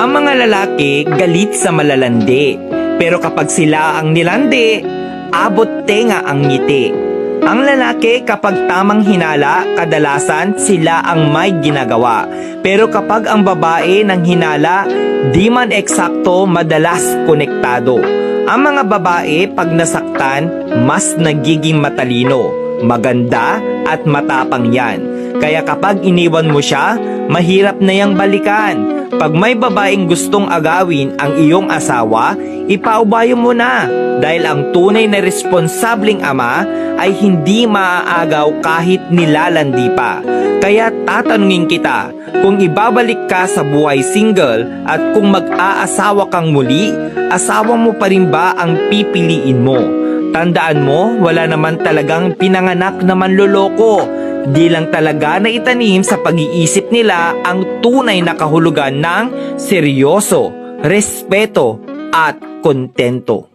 Ang mga lalaki galit sa malalandi, pero kapag sila ang nilandi, abot tenga ang ngiti. Ang lalaki kapag tamang hinala, kadalasan sila ang may ginagawa. Pero kapag ang babae ng hinala, di man eksakto madalas konektado. Ang mga babae pag nasaktan, mas nagiging matalino, maganda at matapang yan. Kaya kapag iniwan mo siya, mahirap na yang balikan. Pag may babaeng gustong agawin ang iyong asawa, ipaubayo mo na dahil ang tunay na responsabling ama ay hindi maaagaw kahit nilalandi pa. Kaya tatanungin kita, kung ibabalik ka sa buhay single at kung mag-aasawa kang muli, asawa mo pa rin ba ang pipiliin mo? Tandaan mo, wala naman talagang pinanganak na manloloko. Di lang talaga na itanim sa pag-iisip nila ang tunay na kahulugan ng seryoso, respeto at kontento.